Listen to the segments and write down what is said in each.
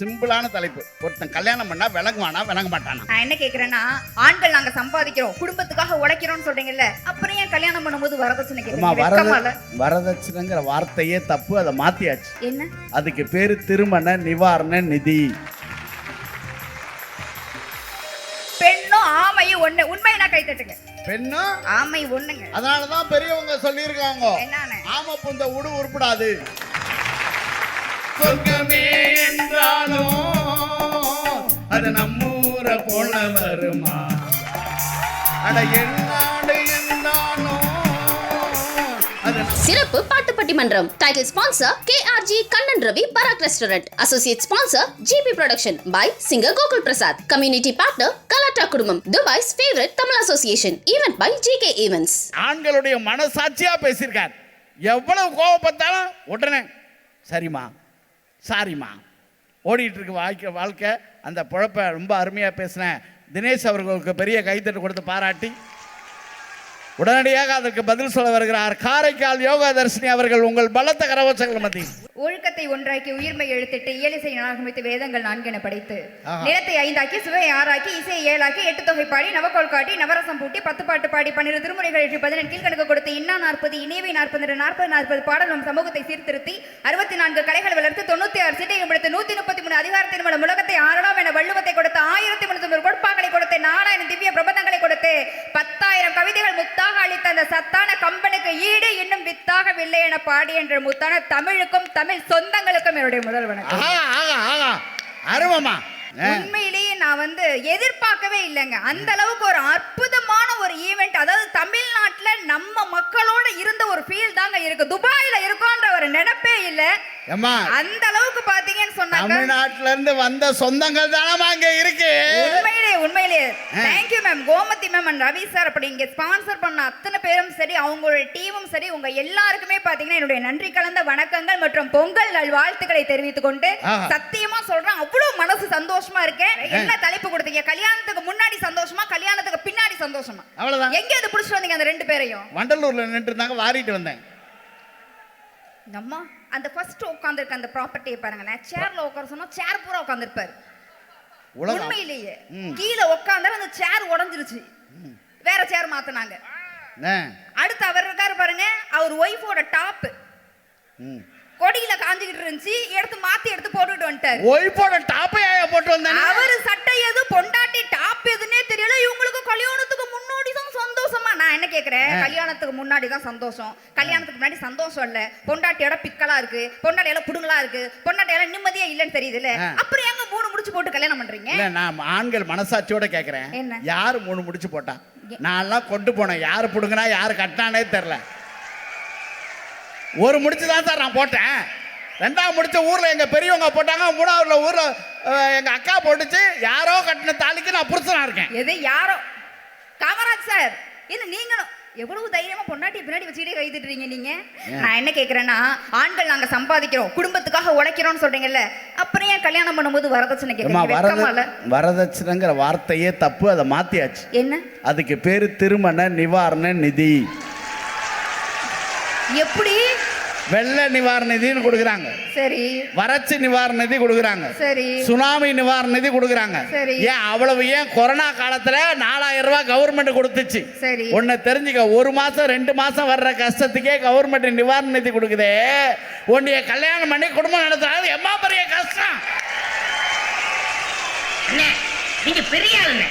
சிம்பிளான தலைப்பு. ஒருத்தன் கல்யாணம் பண்ணா விளங்குவானா விளங்க மாட்டானா நான் என்ன கேக்குறேன்னா ஆண்கள் நாங்க சம்பாதிக்கிறோம் குடும்பத்துக்காக உழைக்கிறோம்னு சொல்றீங்கல்ல அப்புறம் ஏன் கல்யாணம் பண்ணும்போது வரதட்சணை அம்மா கேக்குறீங்க இல்ல? வரதட்சணைங்கிற வார்த்தையே தப்பு அதை மாத்தியாச்சு. என்ன? அதுக்கு பேரு திருமண நிவாரண நிதி. பெண்ணும் ஆமையும் ஒண்ணு. உண்மை நான் கை தட்டுங்க. பெண்ணும் ஆமை ஒண்ணுங்க. அதனாலதான் பெரியவங்க சொல்லியிருக்காங்க. என்னன்னு? ஆம புந்த உடு உருப்படாது. சொர்க்கமே என்றாலும் அது நம்மூர போல வருமா? அட என்னாடு என்றாலும் சிறப்பு பாட்டு பட்டிமன்றம் title sponsor KRG Kannan Ravi Parak restaurant. Associate sponsor GP production by singer Gokul Prasad community partner Galatta Kudumbam Dubai's favourite Tamil association event by GK events ஆண்களுடைய மனசாட்சியா பேசியிருக்கார். எவ்வளவு கோவப்பட்டாலும் உடனே சரிம்மா சாரிம்மா. ஓடிட்டுருக்கு வாழ்க்கை வாழ்க்கை அந்த பொழப்பை ரொம்ப அருமையாக பேசினேன். தினேஷ் அவர்களுக்கு பெரிய கைத்தட்டு கொடுத்து பாராட்டி உடனடியாக அதற்கு பதில் சொல்ல வருகிறார் காரைக்கால் யோகா தர்ஷினி அவர்கள் உங்கள் பலத்த கரவச்சங்கள் மத்தியில் ஒழுக்கத்தை ஒன்றாக்கி உயிர்மை எழுத்திட்டு இயலிசை நாகமித்து வேதங்கள் நான்கென படைத்து. நிலத்தை ஐந்தாக்கி சுவை ஆறாக்கி இசையை ஏழாக்கி எட்டு தொகை பாடி நவக்கோல் காட்டி நவரசம் பூட்டி பத்து பாட்டு பாடி பன்னிரு திருமுறைகள் ஏற்றி பதினெட்டு கீழ்கணக்கு கொடுத்து இன்னா நாற்பது இணைவை நாற்பது நாற்பது நாற்பது பாடலும் சமூகத்தை சீர்திருத்தி அறுபத்தி நான்கு கலைகள் வளர்த்து தொண்ணூத்தி ஆறு சீட்டையும் கொடுத்து நூத்தி முப்பத்தி மூணு அதிகாரத்தின் மூலம் உலகத்தை ஆறலாம் என வள்ளுவத்தை கொடுத்து ஆயிரத்தி முன்னூத்தி கொடுப்பாக்களை கொடுத்து நாலாயிரம் திவ்ய பிரபந்தங்களை கொடுத்து பத்தாயிரம் கவிதைகள் முத்தாக அளித்த அந்த சத்தான கம்பனுக்கு ஈடு இன்னும் வித்தாகவில்லை என பாடி என்ற முத்தான தமிழுக்கும் தமிழ் சொந்தங்களுக்கும் என்னுடைய முதல் வணக்கம். உண்மையிலேயே நான் வந்து எதிர்பார்க்கவே இல்லைங்க. அந்த அளவுக்கு ஒரு அற்புதமான ஒரு ஈவெண்ட் அதாவது தமிழ்நாட்டுல நம்ம மக்களோட இருந்த ஒரு ஃபீல் தாங்க இருக்கு. துபாயில அந்த அளவுக்கு பாத்தீங்கன்னு சொன்னாங்க தமிழ்நாட்டுல இருந்து வந்த சொந்தங்கள் தானமா அங்க இருக்கு. உண்மையிலே உண்மையிலே. Thank you ma'am Gomathi ma'am and Ravi sir அப்படி இங்க ஸ்பான்சர் பண்ண அத்தனை பேரும் சரி அவங்களோட டீமும் சரி உங்க எல்லாருக்குமே பாத்தீங்கன்னா என்னுடைய நன்றி கலந்த வணக்கங்கள் மற்றும் பொங்கல் நல்வாழ்த்துக்களை தெரிவித்துக் கொண்டு. சத்தியமா சொல்றேன் அவ்வளவு மனசு சந்தோஷமா இருக்கேன். என்ன தலைப்பு கொடுத்தீங்க? கல்யாணத்துக்கு முன்னாடி சந்தோஷமா கல்யாணத்துக்கு பின்னாடி சந்தோஷமா? அவ்வளவுதான். எங்க இது புடிச்சிட்டு வந்தீங்க அந்த ரெண்டு பேரையும்? வண்டலூர்ல நின்று இருந்தாங்க வாரிட்டு வந்தேன். அம்மா? அந்த ஃபர்ஸ்ட் உட்காந்துருக்க அந்த ப்ராப்பர்ட்டியை பாருங்களேன் சேர்ல உட்கார சொன்னா சேர் பூரா உட்காந்துருப்பாரு உண்மையிலேயே. கீழே உட்காந்தா அந்த சேர் உடைஞ்சிருச்சு. வேற சேர் மாத்துனாங்க. அடுத்து அவர் இருக்காரு பாருங்க அவர் ஒய்ஃபோட டாப். கொடியில காஞ்சிக்கிட்டு இருந்துச்சு. எடுத்து மாத்தி எடுத்து போட்டுட்டு வந்துட்டாரு. ஒய்ஃபோட டாப்பையா போட்டு வந்தேன்? அவரு சட்டை எது பொண்டாட்டி டாப் எதுன்னே தெரியல. இவங்களுக்கு கல்யாணத்துக்கு முன்னாடி தான் சந்தோஷமா. நான் என்ன கேக்குறேன்? கல்யாணத்துக்கு முன்னாடி தான் சந்தோஷம். கல்யாணத்துக்கு முன்னாடி சந்தோஷம் இல்ல. பொண்டாட்டியோட பிக்கலா இருக்கு. பொண்டாட்டியோட புடுங்களா இருக்கு. பொண்டாட்டியோட நிம்மதியா இல்லைன்னு தெரியுதுல்ல. ஆ. அப்புறம் எங்க மூணு முடிச்சு போட்டு கல்யாணம் பண்றீங்க? நான் ஆண்கள் மனசாட்சியோட கேக்குறேன். என்ன? யாரு மூணு முடிச்சு போட்டா? நான்லாம் கொண்டு போனேன். யாரு புடுங்கினா யாரு கட்டினானே தெரில ஒரு முடிச்சு தான் சார் நான் போட்டேன். ரெண்டாவது முடிச்ச ஊர்ல எங்க பெரியவங்க போட்டாங்க மூணாவதுல ஊர்ல அஹ், எங்க அக்கா போட்டுச்சு யாரோ கட்டின தாலிக்கு நான் புருஷனா இருக்கேன். எது யாரோ? காமராஜ் சார். இல்ல நீங்களும் எவ்வளவு தைரியமா பொண்டாட்டி பின்னாடி வச்சுக்கிட்டே கை தட்டுறீங்க நீங்க? நான் என்ன கேக்குறேன்னா ஆண்கள் நாங்க சம்பாதிக்கிறோம் குடும்பத்துக்காக உழைக்கிறோம்னு சொல்றீங்கல்ல அப்புறம் ஏன் கல்யாணம் பண்ணும்போது வரதட்சணை இல்ல? வரதட்சணைங்கிற வார்த்தையே தப்பு அதை மாத்தியாச்சு. என்ன? அதுக்கு பேரு திருமண நிவாரண நிதி. எப்படி வெள்ள நிவாரண நிதின்னு கொடுக்குறாங்க. சரி. வறட்சி நிவாரண நிதி கொடுக்குறாங்க. சரி. சுனாமி நிவாரண நிதி கொடுக்குறாங்க. சரி. ஏன் அவ்வளவு ஏன் கொரோனா காலத்துல நாலாயிரம் ரூபாய் கவர்மெண்ட் கொடுத்துச்சு. சரி. ஒன்னு தெரிஞ்சுக்க ஒரு மாசம் ரெண்டு மாசம் வர்ற கஷ்டத்துக்கே கவர்மெண்ட் நிவாரண நிதி கொடுக்குதே. உன்னைய கல்யாணம் பண்ணி குடும்பம் நடத்துறது எம்மா பெரிய கஷ்டம்? நீங்க பெரிய ஆளுங்க.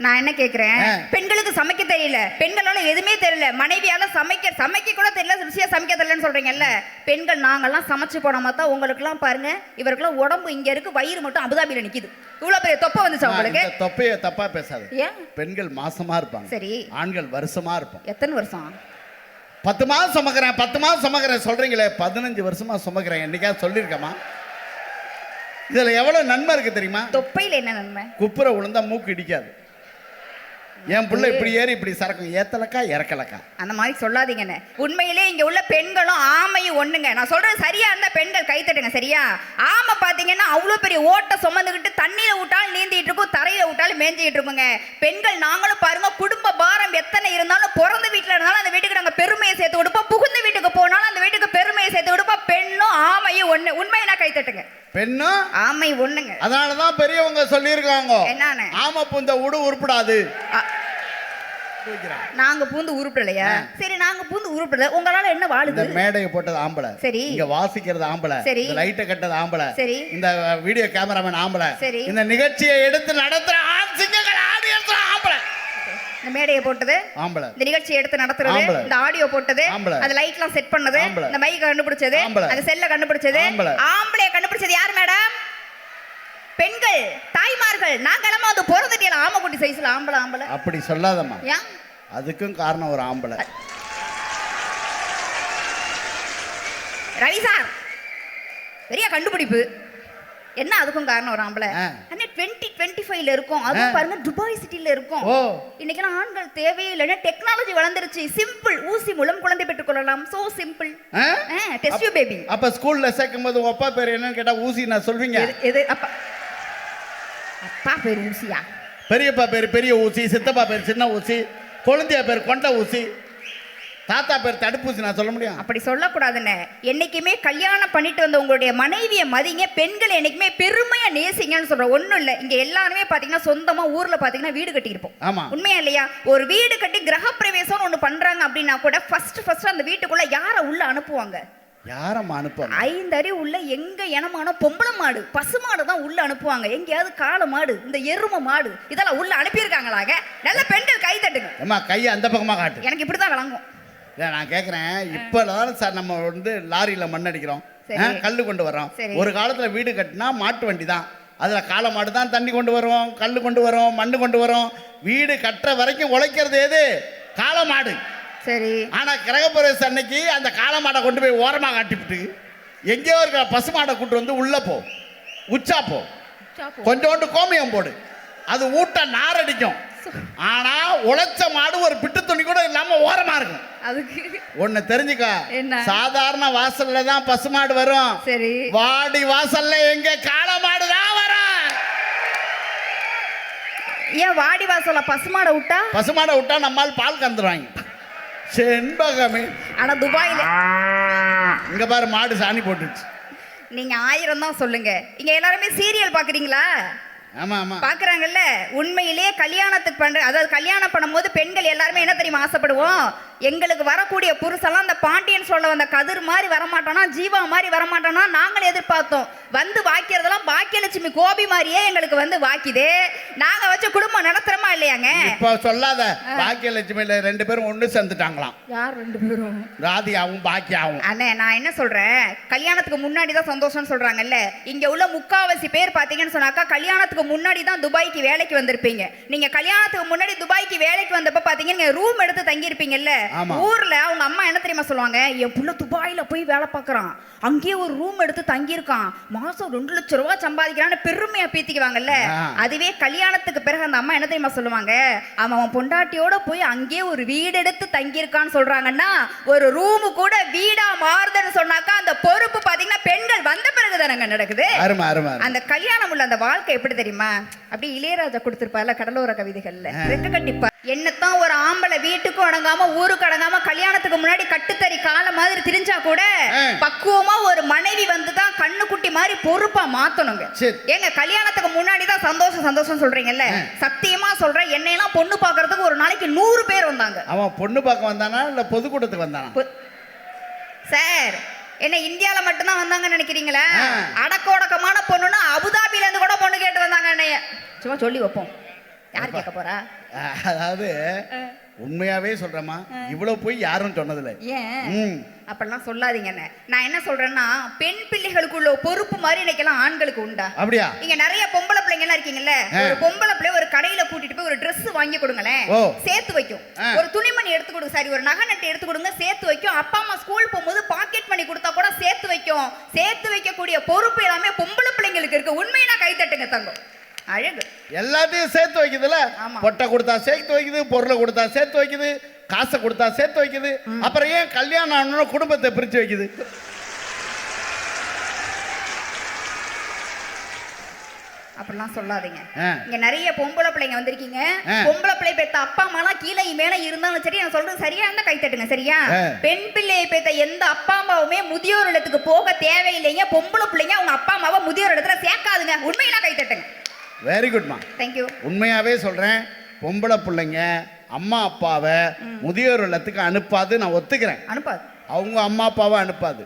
நான் என்ன கேக்குறேன்? ஆ. பெண்களுக்கு சமைக்க தெரியல. பெண்களால எதுவுமே தெரியல. மனைவியால சமைக்க சமைக்க கூட தெரியல. ருசியா சமைக்க தெரியலன்னு சொல்றீங்கல்ல? பெண்கள் நாங்கெல்லாம் சமைச்சு போடாம தான் உங்களுக்குலாம் பாருங்க. இவருக்கெல்லாம் உடம்பு இங்க இருக்கு வயிறு மட்டும் அபுதாபியில நிக்குது. இவ்வளவு பெரிய தொப்பை வந்துச்சா இந்த தொப்பைய தப்பா பேசாத ஏன்? பெண்கள் மாசமா இருப்பாங்க. சரி. ஆண்கள் வருஷமா இருப்போம் எத்தனை வருஷம்? பத்து மாதம் சுமக்கிறேன் பத்து மாதம் சுமக்கிறேன். சொல்றீங்களே பதினஞ்சு வருஷமா சுமக்கிறேன். என்னைக்காவது சொல்லியிருக்கமா இதுல எவ்வளவு நன்மை இருக்கு தெரியுமா? தொப்பையில என்ன நன்மை? குப்புற விழுந்தா மூக்கு இடிக்காது. என் புள்ள இப்படி ஏறி இப்படி சரக்கும் ஏத்தலக்கா இறக்கலக்கா? அந்த மாதிரி சொல்லாதீங்கண்ணே உண்மையிலே இங்க உள்ள பெண்களும் ஆமையும் ஒண்ணுங்க. நான் சொல்றது சரியா இருந்தா பெண்கள் கை தட்டுங்க சரியா? ஆமை பாத்தீங்கன்னா அவ்வளவு பெரிய ஓட்டை சுமந்துக்கிட்டு தண்ணியில விட்டாலும் நீந்திட்டு இருக்கும் தரையில விட்டாலும் மேஞ்சிட்டு இருக்குங்க. பெண்கள் நாங்களும் பாருங்க குடும்ப பாரம் எத்தனை இருந்தாலும் பிறந்த வீட்டுல இருந்தாலும் அந்த வீட்டுக்கு நாங்க பெருமையை சேர்த்து கொடுப்போம். புகுந்த வீட்டுக்கு போனாலும் அந்த வீட்டுக்கு பெருமையை சேர்த்து கொடுப்போம். பெண்ணும் ஆமையும் ஒண்ணு. உண்மையை நான் கை தட்டுங்க. பெண்ணும் ஆமை ஒண்ணுங்க. அதனாலதான் பெரியவங்க சொல்லியிருக்காங்க. என்னன்னு? ஆம புந்த உடு உருப்படாது. நாங்க பூந்து உருப்படலையா? சரி நாங்க பூந்து உருப்படல. உங்களால என்ன வாழுது? மேடையை போட்டது ஆம்பளை. சரி. இங்க வாசிக்கிறது ஆம்பளை. சரி. லைட்டை கட்டது ஆம்பளை. சரி. இந்த வீடியோ கேமராமேன் ஆம்பளை. சரி. இந்த நிகழ்ச்சியை எடுத்து நடத்துற ஆண் சிங்கங்கள் ஆடியன்ஸ் ஆம்பளை. இந்த மேடையை போட்டது. ஆம்பளை. இந்த நிகழ்ச்சி எடுத்து நடத்துறது. இந்த ஆடியோ போட்டது. அந்த லைட்லாம் செட் பண்ணது. இந்த மைக் கண்டுபிடிச்சது. அந்த செல்ல கண்டுபிடிச்சது. ஆம்பளை. ஆம்பளைய கண்டுபிடிச்சது யார் மேடம் பெண்கள் தாய்மார்கள். நாங்களாம வந்து பிறந்துட்டியல ஆமக்குட்டி சைஸ்ல ஆம்பளை ஆம்பளை. அப்படி சொல்லாதம்மா. ஏன் அதுக்கும் காரணம் ஒரு ஆம்பளை. ரவி சார். பெரிய கண்டுபிடிப்பு. என்ன அதுக்கும் காரணம் ஒரு ஆம்பளை. அண்ணே டுவெண்ட்டி டுவெண்ட்டி ஃபைவ்ல இருக்கும். அதுவும் ஆ. பாருங்க துபாய் சிட்டில இருக்கும். இன்னைக்கெல்லாம் ஆண்கள் தேவையே இல்லைன்னா டெக்னாலஜி வளர்ந்துருச்சு. சிம்பிள் ஊசி மூலம் குழந்தை பெற்றுக் கொள்ளலாம். So simple? டெஸ்ட் யூ பேபி அப்ப ஸ்கூல்ல சேர்க்கும் போது அப்பா பேர் என்னன்னு கேட்டா ஊசி நான் சொல்வீங்க? எது அப்பா. அப்பா பேர் ஊசியா? பெரியப்பா பேர் பெரிய ஊசி சித்தப்பா பேர் சின்ன ஊசி கொழுந்தியா பேர் கொண்ட ஊசி. தாத்தா பேர் தடுப்பூசி நான் சொல்ல முடியும்? அப்படி சொல்லக்கூடாதுன்னு. என்னைக்குமே கல்யாணம் பண்ணிட்டு வந்த உங்களுடைய மனைவியை மதிங்க பெண்கள் என்னைக்குமே பெருமையா நேசிங்கன்னு சொல்றோம் ஒண்ணும் இல்ல. இங்க எல்லாருமே பாத்தீங்கன்னா சொந்தமா ஊர்ல பாத்தீங்கன்னா வீடு கட்டியிருப்போம் ஆமா. உண்மையா இல்லையா? ஒரு வீடு கட்டி கிரகப்பிரவேசம்னு ஒண்ணு பண்றாங்க அப்படின்னா கூட ஃபர்ஸ்ட் ஃபர்ஸ்ட் அந்த வீட்டுக்குள்ள யார உள்ள அனுப்புவாங்க? யாரம்மா அனுப்பாங்க ஐந்து அறிவு உள்ள எங்க இனமான பொம்பளை மாடு பசு மாடு தான் உள்ள அனுப்புவாங்க. எங்கேயாவது காளை மாடு இந்த எரும மாடு இதெல்லாம் உள்ள அனுப்பியிருக்காங்களாக நல்ல பெண்கள் கை தட்டுங்க. அம்மா கையை அந்த பக்கமா காட்டு. எனக்கு இப்படிதான் விளங்கும். இல்லை நான் கேட்குறேன் இப்போதான் சார் நம்ம வந்து லாரியில் மண் அடிக்கிறோம். கல்லு கொண்டு வரோம். ஒரு காலத்தில் வீடு கட்டினா மாட்டு வண்டி தான். அதில் காளை மாடு தான் தண்ணி கொண்டு வரும் கல் கொண்டு வரும் மண் கொண்டு வரும் வீடு கட்டுற வரைக்கும் உழைக்கிறது எது? காளை மாடு. சரி. ஆனால் கிரகப்பிரவேச அன்னைக்கு அந்த காளை மாடை கொண்டு போய் ஓரமாக கட்டிவிட்டு எங்கேயோ இருக்க பசு மாடை கூட்டு வந்து உள்ளே போ. உச்சா போ. கொஞ்சோண்டு கோமியம் போடு. அது ஊட்ட நாரடிக்கும். ஆனா உழைச்ச மாடு ஒரு பிட்டு துணி கூட இல்லாம ஓரமா இருக்கும். அதுக்கு. ஒண்ணு தெரிஞ்சுக்க. என்ன? சாதாரண வாசல்ல தான் பசுமாடு வரும். சரி. வாடி வாசல்ல எங்க காளை மாடு தான் வரும். ஏன் வாடி வாசல்ல பசுமாடை விட்டா? பசுமாடை விட்டா நம்மால் பால் கந்துருவாங்க செண்பகமே. ஆனா துபாயில இங்க பாரு மாடு சாணி போட்டுச்சு நீங்க ஆயிரம் தான் சொல்லுங்க. இங்க எல்லாருமே சீரியல் பாக்குறீங்களா? பாக்குறாங்கல்ல உண்மையிலேயே கல்யாணத்துக்கு பண்ற அதாவது கல்யாணம் பண்ணும்போது பெண்கள் எல்லாருமே என்ன தெரியுமா ஆசைப்படுவோம்? எங்களுக்கு வரக்கூடிய புருஷெல்லாம் அந்த பாண்டியன் சொல்ல வந்த கதிர் மாதிரி வரமாட்டானா ஜீவா மாதிரி வரமாட்டானா நாங்கள் எதிர்பார்த்தோம். வந்து வாக்கிறதெல்லாம் பாக்கியலட்சுமி கோபி மாதிரியே எங்களுக்கு வந்து வாக்கிதே நாங்க வச்ச குடும்பம் நடத்துறோமா இல்லையாங்க? இப்ப சொல்லாத பாக்கியலட்சுமியில ரெண்டு பேரும் ஒண்ணு சேர்ந்துட்டாங்களாம். யார் ரெண்டு பேரும்? ராதியாவும் பாக்கியாவும். அண்ணே நான் என்ன சொல்றேன்? கல்யாணத்துக்கு முன்னாடி தான் சந்தோஷம்னு சொல்றாங்கல்ல? இங்க உள்ள முக்காவாசி பேர் பாத்தீங்கன்னு சொன்னாக்கா கல்யாணத்துக்கு முன்னாடி தான் துபாய்க்கு வேலைக்கு வந்திருப்பீங்க. நீங்க கல்யாணத்துக்கு முன்னாடி துபாய்க்கு வேலைக்கு வந்தப்ப பாத்தீங்கன்னா ரூம் எடுத்து தங்கி இருப்பீங்கல்ல ஆமா. ஊர்ல அவங்க அம்மா என்ன தெரியுமா சொல்லுவாங்க? என் புள்ள துபாயில போய் வேலை பார்க்கறான். அங்கேயே ஒரு ரூம் எடுத்து தங்கி இருக்கான் மாசம் ரெண்டு லட்சம் ரூபாய் சம்பாதிக்கிறான்னு பெருமையா பீத்திக்குவாங்கல்ல. அதுவே கல்யாணத்துக்கு பிறகு அந்த அம்மா என்ன தெரியுமா சொல்லுவாங்க? அவன் அவன் பொண்டாட்டியோட போய் அங்கேயே ஒரு வீடு எடுத்து தங்கியிருக்கான்னு சொல்றாங்கன்னா ஒரு ரூமு கூட வீடா மாறுதுன்னு சொன்னாக்கா அந்த பொறுப்பு பாத்தீங்கன்னா பெண்கள் வந்த பிறகு தானங்க நடக்குது. அந்த கல்யாணம் உள்ள அந்த வாழ்க்கை எப்படி தெரியுமா? அப்படியே இளையராஜா கொடுத்திருப்பார்ல கடலோர கவிதைகள்ல. ரெக்க கட்டிப்பா என்னத்தான் ஒரு ஆம்பளை வீட்டுக்கும் அடங்காம ஊருக்கு அடங்காம கல்யாணத்துக்கு முன்னாடி கட்டுத்தறி கால மாதிரி திரிஞ்சா கூட. பக்குவமா ஒரு மனைவி வந்து தான் கண்ணுக்குட்டி மாதிரி பொறுப்பா மாத்தணுங்க. ஏங்க கல்யாணத்துக்கு முன்னாடி தான் சந்தோஷம் சந்தோஷம் சொல்றீங்கல்ல? சத்தியமா சொல்றேன் என்னையெல்லாம் பொண்ணு பார்க்கறதுக்கு ஒரு நாளைக்கு நூறு பேர் வந்தாங்க. அவன் பொண்ணு பார்க்க வந்தானா இல்ல பொதுக்கூட்டத்துக்கு வந்தானா? சார் என்ன இந்தியால மட்டும்தான் வந்தாங்கன்னு நினைக்கிறீங்களா. அடக்க ஒடக்கமான பொண்ணுன்னா அபுதாபில இருந்து கூட பொண்ணு கேட்டு வந்தாங்க என்னைய. சும்மா சொல்லி வைப்போம். யார் கேட்க போறா? அதாவது உண்மையாவே சொல்றேம்மா இவ்வளவு போய் யாரும் சொன்னதில்லை. ஏன்? அப்படிலாம் சொல்லாதீங்க நான் என்ன சொல்றேன்னா பெண் பிள்ளைகளுக்குள்ள பொறுப்பு மாதிரி இன்னைக்கெல்லாம் ஆண்களுக்கு உண்டா? அப்படியா? இங்க நிறைய பொம்பளை பிள்ளைங்க எல்லாம் இருக்கீங்கல்ல. ஒரு பொம்பளை பிள்ளை ஒரு கடையில கூட்டிட்டு போய் ஒரு Dress வாங்கி கொடுங்களேன். சேர்த்து வைக்கும். ஒரு துணிமணி எடுத்து கொடுங்க சாரி ஒரு நகை நட்டு எடுத்து கொடுங்க சேர்த்து வைக்கும். அப்பா அம்மா ஸ்கூல் போகும்போது பாக்கெட் பண்ணி கொடுத்தா கூட சேர்த்து வைக்கும். சேர்த்து வைக்கக்கூடிய பொறுப்பு எல்லாமே பொம்பளை பிள்ளைங்களுக்கு இருக்கு. உண்மையா கை தட்டுங்க தங்கம். அழகு. எல்லாத்தையும் சேர்த்து வைக்குதுல ஆமா. பொட்டை கொடுத்தா சேர்த்து வைக்குது பொருளை கொடுத்தா சேர்த்து வைக்குது காசை கொடுத்தா சேர்த்து வைக்குது. அப்புறம் ஏன் கல்யாணம் ஆனோன்னு குடும்பத்தை பிரிச்சு வைக்குது? அப்படிலாம் சொல்லாதீங்க. இங்க நிறைய பொம்பளை பிள்ளைங்க வந்திருக்கீங்க. பொம்பளை பிள்ளை பெத்த அப்பா அம்மாலாம் கீழே மேல இருந்தாலும் சரி நான் சொல்றது சரியா இருந்தா கை தட்டுங்க சரியா. பெண் பிள்ளையை பெத்த எந்த அப்பா அம்மாவுமே முதியோர் இல்லத்துக்கு போக தேவையில்லைங்க. பொம்பளை பிள்ளைங்க அவங்க அப்பா அம்மாவை முதியோர் இடத்துல சேர்க்காதுங்க. உண்மையெல்லாம் கை தட்டுங்க. வெரி குட்மா தேங்க்யூ உண்மையாவே சொல்றேன் பொம்பளை பிள்ளைங்க அம்மா அப்பாவை முதியோர் இல்லத்துக்கு அனுப்பாது நான் ஒத்துக்கிறேன். அனுப்பாது. அவங்க அம்மா அப்பாவை அனுப்பாது.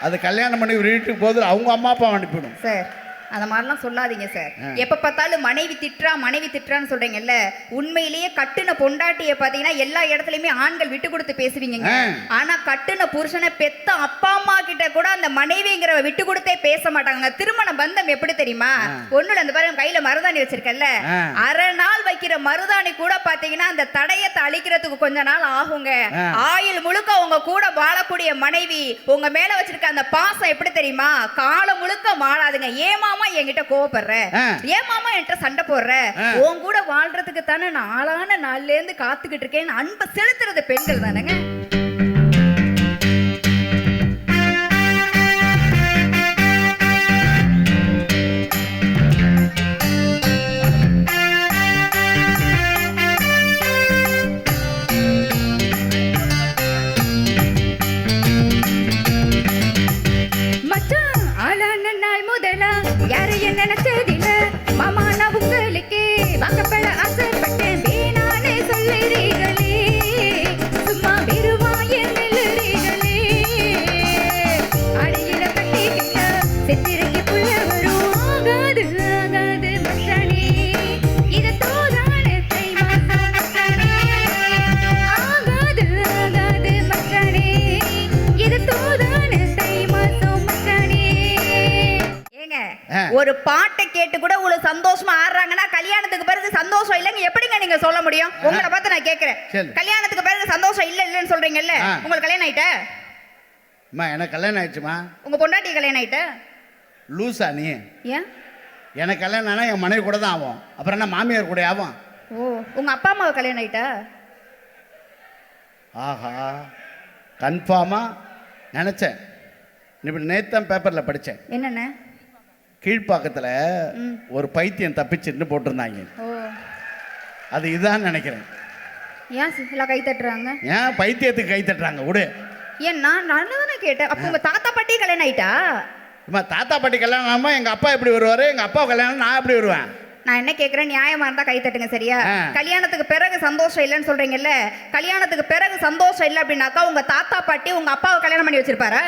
அது கல்யாணம் பண்ணி வீட்டுக்கு போது அவங்க அம்மா அப்பாவை அனுப்பிடும் சார். அந்த மாதிரிலாம் சொல்லாதீங்க சார். எப்ப பார்த்தாலும் மனைவி திட்டுறா மனைவி திட்டுறான்னு சொல்றீங்கல்ல உண்மையிலேயே கட்டுன பொண்டாட்டிய பாத்தீங்கன்னா எல்லா இடத்துலயுமே ஆண்கள் விட்டு கொடுத்து பேசுவீங்க. ஆனா கட்டுன புருஷனை பெத்த அப்பா அம்மா கிட்ட கூட அந்த மனைவிங்கிற விட்டு கொடுத்தே பேச மாட்டாங்க திருமண பந்தம் எப்படி தெரியுமா. ஒண்ணுல அந்த பாருங்க கையில மருதாணி வச்சிருக்கல்ல ஆ. அரை நாள் வைக்கிற மருதாணி கூட பாத்தீங்கன்னா அந்த தடயத்தை அழிக்கிறதுக்கு கொஞ்ச நாள் ஆகுங்க. ஆயுள் முழுக்க உங்க கூட வாழக்கூடிய மனைவி உங்க மேல வச்சிருக்க அந்த பாசம் எப்படி தெரியுமா காலம் முழுக்க மாறாதுங்க ஏமாமா என்கிட்ட கோவப்படுற ஆ. ஏமாமா என்கிட்ட சண்டை போடுற. உன் கூட வாழ்றதுக்கு தானே நான் ஆளான நாள்ல இருந்து காத்துக்கிட்டு இருக்கேன் அன்பை செலுத்துறது பெண்கள் தானேங்க பாட்டை கேட்டு கூட இவ்வளவு சந்தோஷமா ஆடுறாங்கன்னா கல்யாணத்துக்கு பிறகு சந்தோஷம் இல்லைங்க. எப்படிங்க நீங்க சொல்ல முடியும்? உங்களை பார்த்து நான் கேக்குறேன் சரி. கல்யாணத்துக்கு பிறகு சந்தோஷம் இல்ல இல்லன்னு சொல்றீங்கல்ல. உங்களுக்கு கல்யாணம் ஆயிட்டா? அம்மா எனக்கு கல்யாணம் ஆயிடுச்சுமா? உங்க பொண்டாட்டி கல்யாணம் ஆயிட்டா? லூசா நீ. ஏன்? எனக்கு கல்யாணம் ஆனால் என் மனைவி கூட தான் ஆகும் அப்புறம் என்ன மாமியார் கூட ஆகும் ஓ உங்க அப்பா அம்மாவை கல்யாணம் ஆயிட்டா? ஆஹா. கன்ஃபார்மாக நினச்சேன். இப்படி நேத்தான் பேப்பரில் படித்தேன் என்னென்ன? கீழ்ப்பாக்கத்தில். ஒரு பைத்தியம் தப்பிச்சுன்னு போட்டிருந்தாங்க. அது இதுதான் நினைக்கிறேன். ஏன் சி- எல்லாம் கை தட்டுறாங்க? ஏன் பைத்தியத்துக்கு கை தட்டுறாங்க? விடு. ஏன் நான் நான் தானே கேட்டேன். அப்போ உங்க தாத்தா பாட்டி கல்யாணம் ஆயிட்டா? அம்மா தாத்தா பாட்டி கல்யாணம் ஆகாம எங்கள் அப்பா எப்படி வருவார்? எங்கள் அப்பா கல்யாணம் நான் எப்படி வருவேன்? நான் என்ன கேக்குறேன்? நியாயமா இருந்தா கை தட்டுங்க சரியா. கல்யாணத்துக்கு பிறகு சந்தோஷம் இல்லைன்னு சொல்றீங்கல்ல கல்யாணத்துக்கு பிறகு சந்தோஷம் இல்லை அப்படின்னாக்கா உங்க தாத்தா பாட்டி உங்க அப்பாவை கல்யாணம் பண்ணி வச்சிருப்பாரா?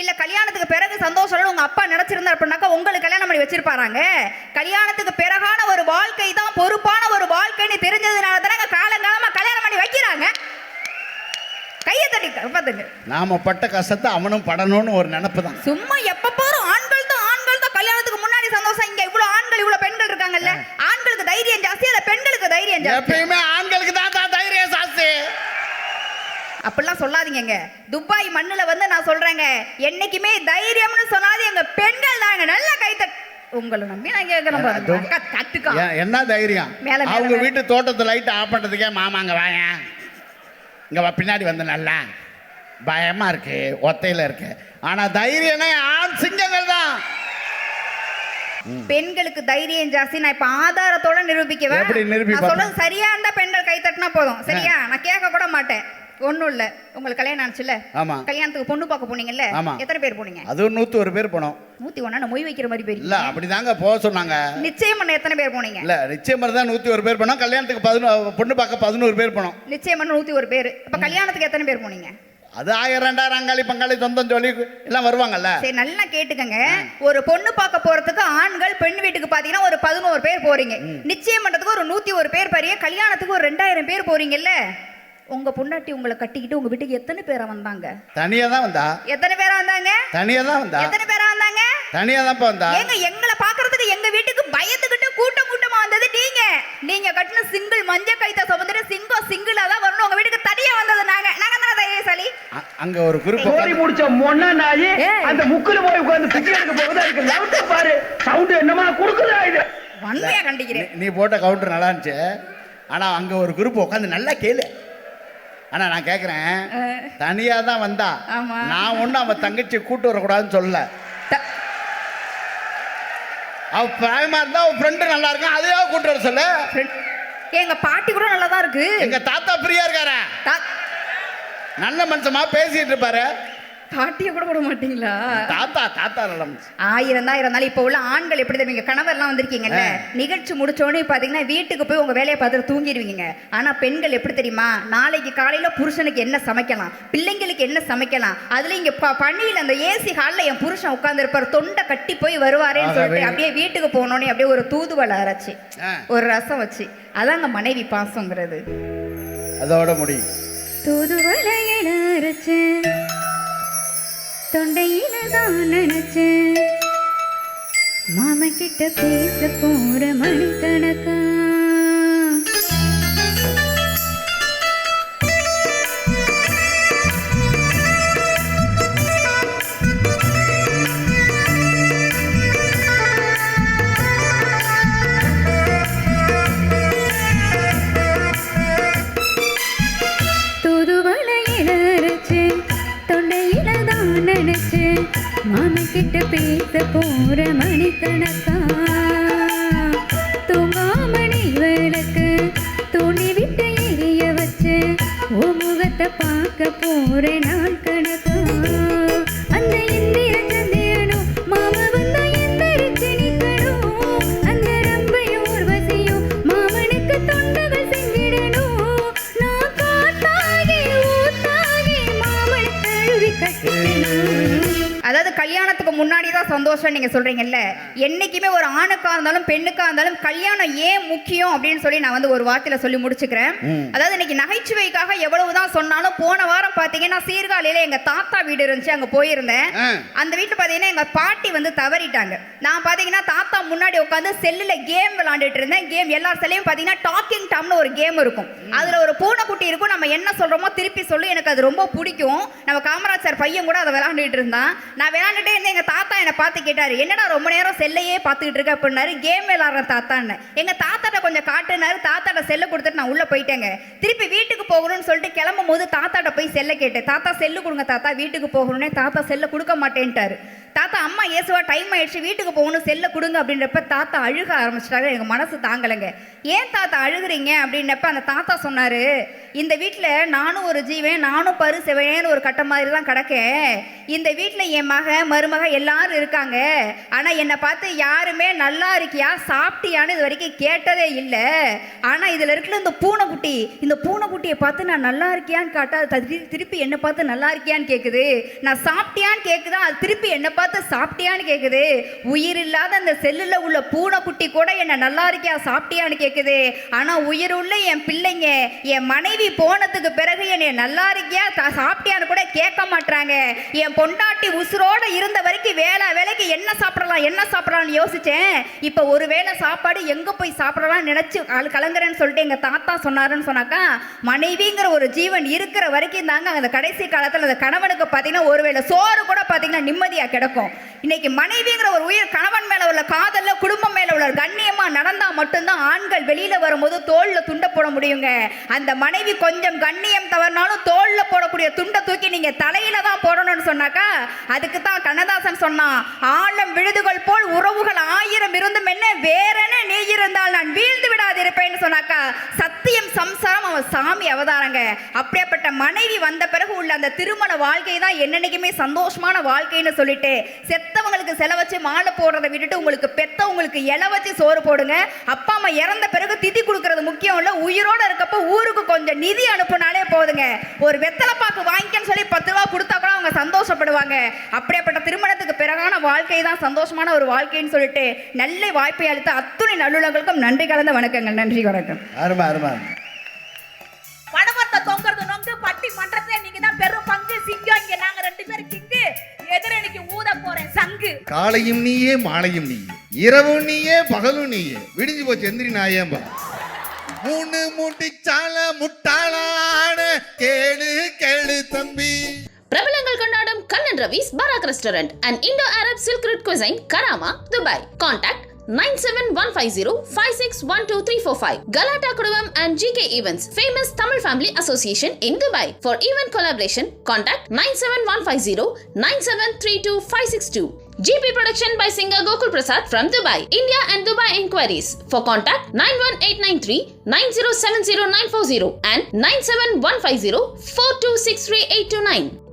இல்ல கல்யாணத்துக்கு பிறகு சந்தோஷம் இல்லைன்னு உங்க அப்பா நினைச்சிருந்தார் அப்படின்னாக்கா உங்களுக்கு கல்யாணம் பண்ணி வச்சிருப்பாராங்க? கல்யாணத்துக்கு பிறகான ஒரு வாழ்க்கை தான் பொறுப்பான ஒரு வாழ்க்கைன்னு தெரிஞ்சதுனால தானே காலங்காலமா கல்யாணம் பண்ணி வைக்கிறாங்க? கையை தட்டி பார்த்துங்க. நாம பட்ட கஷ்டத்தை அவனும் படணும்னு ஒரு நினப்பு தான். சும்மா எப்ப பாரும் ஆண்கள் தான் ஆண்கள் தான் கல்யாணத்துக்கு முன்னாடி சந்தோஷம். இங்க இவ்வளவு ஆண்கள் இவ்வளவு பெண்கள் இருக்காங்கல்ல. ஆண்களுக்கு தைரியம் ஜாஸ்தி இல்ல பெண்களுக்கு தைரியம் ஜாஸ்தி. எப்பயுமே ஆண்களுக்கு தான் தான் தைரியம் சாஸ்தி அப்படிலாம் சொல்லாதீங்கங்க. துபாய் மண்ணுல வந்து நான் சொல்றேங்க. என்னைக்குமே தைரியம்னு சொன்னாது எங்க பெண்கள் தாங்க நல்லா கைத்த உங்களை நம்பி நான் கேட்கறேன் ஏன், என்ன தைரியம்? மேல, அவங்க. வீட்டு தோட்டத்து லைட் ஆஃப் பண்ணுறதுக்கே மாமாங்க வாங்க. இங்க பின்னாடி வந்து நல்லா. பயமா இருக்கு ஒத்தையில இருக்கு. ஆனா தைரியம்னா ஆண் சிங்கங்கள் தான். பெண்களுக்கு தைரியம் ஜாஸ்தி. நான் இப்ப ஆதாரத்தோட நிரூபிக்கவா? நான். சொல்றது சரியா இருந்தா பெண்கள் கை தட்டினா போதும். சரியா? நான் கேட்க கூட மாட்டேன். ஒண்ணும் இல்ல. உங்களுக்கு கல்யாணம் ஆச்சுல்ல ஆமா. கல்யாணத்துக்கு பொண்ணு பார்க்க போனீங்கல்ல? ஆமா. எத்தனை பேர் போனீங்க? அதுவும் நூத்தி ஒரு பேர் போனோம். நூத்தி ஒண்ணா? மொய் வைக்கிற மாதிரி இல்ல போயிருக்கீங்க அப்படிதாங்க போக சொன்னாங்க. நிச்சயம் பண்ண எத்தனை பேர் போனீங்க? இல்ல நிச்சயம் தான் நூத்தி ஒரு பேர் போனோம். கல்யாணத்துக்கு பதினோ பொண்ணு பார்க்க பதினோரு பேர் போனோம். நிச்சயம் பண்ண நூத்தி ஒரு பேர். அப்ப கல்யாணத்துக்கு எத்தனை பேர் போனீங்க? அது ஆயிரம் ரெண்டாயிரம் அங்காளி பங்காளி சொந்தம் சொல்லி எல்லாம் வருவாங்கல்ல. சரி நல்லா கேட்டுக்கங்க. ஒரு பொண்ணு பார்க்க போறதுக்கு ஆண்கள் பெண் வீட்டுக்கு பாத்தீங்கன்னா ஒரு பதினோரு பேர் போறீங்க. நிச்சயம் பண்றதுக்கு ஒரு நூத்தி ஒரு பேர் பாரிய கல்யாணத்துக்கு ஒரு ரெண்டாயிரம் பேர் போறீங்கல்ல? உங்க பொண்டாட்டி உங்களை கட்டிக்கிட்டு உங்க வீட்டுக்கு எத்தனை பேரா வந்தாங்க? தனியா தான் வந்தா. எத்தனை பேரா வந்தாங்க? தனியா தான் வந்தா. எத்தனை பேரா வந்தாங்க? தனியா தான்ப்பா வந்தா. ஏங்க எங்களை பாக்குறதுக்கு எங்க வீட்டுக்கு பயந்துகிட்டு கூட்டம் கூட்டமா வந்தது நீங்க? நீங்க கட்டின சிங்கிள் மஞ்ச கைத்த சுமந்துட்டு சிங்கம் சிங்கிளா தான் வரணும். உங்க வீட்டுக்கு தனியா வந்தது நாங்க. நாங்க தானே தைரியசாலி அ- அங்க ஒரு குரூப் ஓடி முடிச்ச மொன்னா நாயி. அந்த முக்குல போய் உட்கார்ந்து பிச்சை எடுக்க போகுது? அதுக்கு லவுட்ட பாரு. சவுண்ட் என்னமா குடுக்குதா இது? வன்மையா கண்டிக்கிறேன். நீ போட்ட கவுண்டர் நல்லா இருந்துச்சு ஆனா அங்க ஒரு குரூப் உட்காந்து நல்லா கேளு. ஆனால் நான் கேட்குறேன் தனியாக தான் வந்தா. நான் ஒன்றும் அவன் தங்கச்சி கூட்டு வரக்கூடாதுன்னு சொல்லல. அவ பிராயமா இருந்தா அவன் ஃப்ரெண்டு நல்லா இருக்கான். அதையா கூட்டு வர சொல்லு. எங்க பாட்டி கூட நல்லா தான் இருக்கு. எங்க தாத்தா பிரியா இருக்காரா. நல்ல மனுஷமா பேசிட்டு இருப்பாரு. பாட்டியை கூட விட மாட்டீங்களா? தாத்தா தாத்தா மனுஷன் ஆயிரம் தான் இருந்தாலும் இப்போ உள்ள ஆண்கள் எப்படி தெரியுங்க கணவர்லாம் வந்திருக்கீங்கல்ல நிகழ்ச்சி முடிச்சோடனே பார்த்தீங்கன்னா வீட்டுக்கு போய் உங்க வேலையை பார்த்துட்டு தூங்கிடுவீங்க ஆனா பெண்கள் எப்படி தெரியுமா நாளைக்கு காலையில புருஷனுக்கு என்ன சமைக்கலாம் பிள்ளைங்களுக்கு என்ன சமைக்கலாம் அதுல இங்க ப- பணியில அந்த ஏசி ஹால்ல என் புருஷன் உட்கார்ந்து தொண்டை கட்டி போய் வருவாரேன்னு சொல்லிட்டு அப்படியே வீட்டுக்கு போனோடனே அப்படியே ஒரு தூதுவளை அரைச்சி. ஒரு ரசம் வச்சு. அதாங்க மனைவி பாசங்கிறது அதோட முடியும் தூதுவளையில அரைச்சு தொண்டையில தான் நினைச்சு மாமன் கிட்ட பேச போற மணிக்கணக்கா. கல்யாணத்துக்கு முன்னாடி தான் சந்தோஷம் நீங்க சொல்றீங்கல்ல? என்னைக்குமே ஒரு ஆணுக்கா இருந்தாலும் பெண்ணுக்கா இருந்தாலும் கல்யாணம் ஏன் முக்கியம் அப்படின்னு சொல்லி நான் வந்து ஒரு வார்த்தையில சொல்லி முடிச்சுக்கிறேன். அதாவது இன்னைக்கு நகைச்சுவைக்காக எவ்வளவுதான் சொன்னாலும் போன வாரம் பாத்தீங்கன்னா சீர்காழியில எங்க தாத்தா வீடு இருந்துச்சு அங்க போயிருந்தேன். அந்த வீட்டுல பாத்தீங்கன்னா எங்க பாட்டி வந்து தவறிட்டாங்க. நான் பாத்தீங்கன்னா தாத்தா முன்னாடி உட்காந்து செல்லுல கேம் விளையாண்டுட்டு இருந்தேன். கேம் எல்லா செல்லையும் பாத்தீங்கன்னா டாக்கிங் டாம்னு ஒரு கேம் இருக்கும். அதுல ஒரு பூனைக்குட்டி இருக்கும். நம்ம என்ன சொல்றோமோ திருப்பி சொல்லி. எனக்கு அது ரொம்ப பிடிக்கும். நம்ம காமராஜர் பையன் கூட அதை விளையாண்டுட்டு இருந்தான். நான் விளையாண்டுட்டே இருந்தேன். எங்கள் தாத்தா என்னை பார்த்து கேட்டார் என்னடா ரொம்ப நேரம் செல்லையே பார்த்துக்கிட்டு இருக்க? அப்படின்னாரு கேம் விளையாடுறேன் தாத்தான்னு. எங்கள் தாத்தாட்ட கொஞ்சம் காட்டுனாரு. தாத்தாட்ட செல்லை கொடுத்துட்டு நான் உள்ளே போயிட்டேங்க. திருப்பி வீட்டுக்கு போகணும்னு சொல்லிட்டு கிளம்பும் போது தாத்தாட்ட போய் செல்லை கேட்டேன். தாத்தா செல்லு கொடுங்க தாத்தா வீட்டுக்கு போகணும்னே தாத்தா செல்லை கொடுக்க மாட்டேன்ட்டாரு. தாத்தா அம்மா ஏசுவா டைம் ஆயிடுச்சு வீட்டுக்கு போகணும் செல்லை கொடுங்க அப்படின்றப்ப தாத்தா அழுக ஆரம்பிச்சிட்டாங்க எங்கள் மனசு தாங்கலைங்க. ஏன் தாத்தா அழுகுறீங்க அப்படின்னப்ப அந்த தாத்தா சொன்னாரு இந்த வீட்டில் நானும் ஒரு ஜீவன் நானும் பரு செவையேன்னு ஒரு கட்ட மாதிரி தான் கிடக்கேன் இந்த வீட்டில் என் மக மருமக எல்லாரும் இருக்காங்க. ஆனால் என்னை பார்த்து யாருமே நல்லா இருக்கியா சாப்பிட்டியான்னு இது வரைக்கும் கேட்டதே இல்லை. ஆனால் இதில் இருக்கிற இந்த பூனைக்குட்டி இந்த பூனைக்குட்டியை பார்த்து நான் நல்லா இருக்கியான்னு காட்டா அது திரு- திருப்பி என்னை பார்த்து நல்லா இருக்கியான்னு கேட்குது நான் சாப்பிட்டியான்னு கேட்குதா அது திருப்பி என்னை பார்த்து பார்த்து சாப்பிட்டியான்னு கேட்குது உயிர் இல்லாத அந்த செல்லில் உள்ள பூனைக்குட்டி கூட என்னை நல்லா இருக்கியா சாப்பிட்டியான்னு கேட்குது ஆனால் உயிர் உள்ள என் பிள்ளைங்க என் மனைவி போனதுக்கு பிறகு என்னை நல்லா இருக்கியா தா- சாப்பிட்டியான்னு கூட கேட்க மாட்றாங்க. என் பொண்டாட்டி உசுரோடு இருந்த வரைக்கும் வேலை வேலைக்கு என்ன சாப்பிடலாம் என்ன சாப்பிடலாம்னு யோசிச்சேன். இப்போ ஒரு வேளை சாப்பாடு எங்கே போய் சாப்பிடலாம்னு நினச்சி கல கலங்குறேன்னு சொல்லிட்டு எங்கள் தாத்தா சொன்னாருன்னு சொன்னாக்கா மனைவிங்கிற ஒரு ஜீவன் இருக்கிற வரைக்கும் தாங்க அந்த கடைசி காலத்தில் அந்த கணவனுக்கு பார்த்தீங்கன்னா ஒருவேளை சோறு கூட பார்த்தீங்கன்னா நிம்மதியாக கிடக்கும். இன்னைக்கு மனைவிங்கிற ஒரு உயிர் கணவன் மேலே உள்ள காதல்ல குடும்ப மேலே உள்ள கண்ணியமாக நடந்தால் மட்டும்தான் ஆண்கள் வெளியில் வரும்போது தோளில் துண்டை போட முடியுங்க. அந்த மனைவி கொஞ்சம் கண்ணியம் தவறினாலும் தோளில் போடக்கூடிய துண்டை தூக்கி நீங்கள் தலையில் தான் போடணும்னு சொன்னாக்கா அதுக்கு தான் கண்ணதாசன் சொன்னான் ஆழம் விழுதுகள் போல் உறவுகள் ஆயிரம் இருந்தும் என்ன வேறென நீ இருந்தால் நான் வீழ்ந்து விடாதிருப்பேன்னு சொன்னாக்கா சத்தியம் சம்சாரம் அவன் சாமி அவதாரங்க. அப்படியேப்பட்ட மனைவி வந்த பிறகு உள்ள அந்த திருமண வாழ்க்கை தான் என்னென்னைக்குமே சந்தோஷமான வாழ்க்கைன்னு சொல்லிட்டு செத்தவங்களுக்கு செலவச்சு மாலை போடுறதை விட்டுட்டு உங்களுக்கு பெத்தவங்களுக்கு இலை வச்சு சோறு போடுங்க அப்பா அம்மா இறந்த பிறகு திதி கொடுக்கறது முக்கியம் இல்ல. உயிரோட இருக்கப்ப ஊருக்கு கொஞ்சம் நிதி அனுப்புனாலே போதுங்க. ஒரு வெத்தலை பாக்கு வாங்கிக்கன்னு சொல்லி பத்து ரூபா கொடுத்தா கூட அவங்க சந்தோஷப்படுவாங்க. அப்படியேப்பட்ட திருமணத்துக்கு பிறகான வாழ்க்கை தான் சந்தோஷமான ஒரு வாழ்க்கைன்னு சொல்லிட்டு நல்ல வாய்ப்பை அளித்த அத்துணை நல்லுள்ளங்களுக்கும் நன்றி கலந்த வணக்கங்கள். நன்றி வணக்கம். அருமை அருமை. படமத்தை தொங்குறது நொங்கு பட்டி மன்றத்துல நீங்க தான் பெரும் பங்கு. சிங்கம் இங்க நாங்க ரெண்டு பேரும் கிங்கு. எதிரணிக்கு ஊத போறேன். சங்கு. காலையும் நீயே மாலையும் நீயே. இரவும் நீயே பகலும் நீயே. விடிஞ்சு போச்சு எந்திரி நாயேம்பா. மூணு மூட்டிச்சால முட்டாளான கேளு கேளு தம்பி. பிரபலங்கள் கொண்டாடும் Kannan Ravi's Parak restaurant. And Indo Arab silk route cuisine Karama Dubai contact 9715056121345. Galata Kudumbam and GK Events, famous Tamil family association in Dubai. For event collaboration, contact 9715097325062. GP production by singer Gokul Prasad from Dubai. India and Dubai inquiries. For contact 91893 9070940 and 97150 4263829.